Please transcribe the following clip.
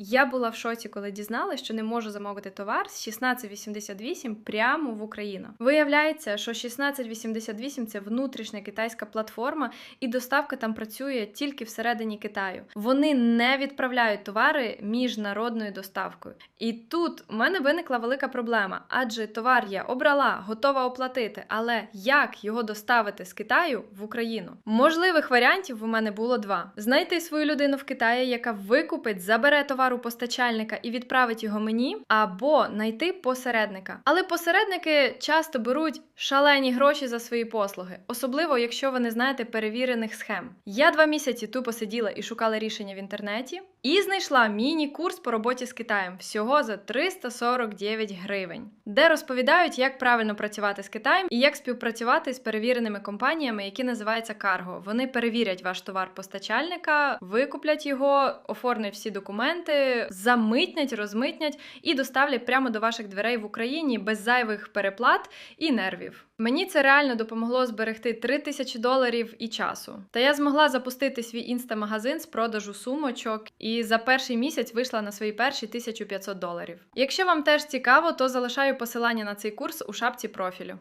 Я була в шоці, коли дізналась, що не можу замовити товар з 1688 прямо в Україну. Виявляється, що 1688 це внутрішня китайська платформа, і доставка там працює тільки всередині Китаю. Вони не відправляють товари міжнародною доставкою. І тут у мене виникла велика проблема, адже товар я обрала, готова оплатити, але як його доставити з Китаю в Україну? Можливих варіантів у мене було два: знайти свою людину в Китаї, яка викупить, забере товар у постачальника і відправить його мені, або знайти посередника. Але посередники часто беруть шалені гроші за свої послуги, особливо якщо ви не знаєте перевірених схем. Я два місяці тупо сиділа і шукала рішення в інтернеті. І знайшла міні-курс по роботі з Китаєм всього за 349 гривень, де розповідають, як правильно працювати з Китаєм і як співпрацювати з перевіреними компаніями, які називаються Карго. Вони перевірять ваш товар постачальника, викуплять його, оформлять всі документи, замитнять, розмитнять і доставлять прямо до ваших дверей в Україні без зайвих переплат і нервів. Мені це реально допомогло зберегти 3 тисячі доларів і часу. Та я змогла запустити свій інстамагазин з продажу сумочок і за перший місяць вийшла на свої перші 1500 доларів. Якщо вам теж цікаво, то залишаю посилання на цей курс у шапці профілю.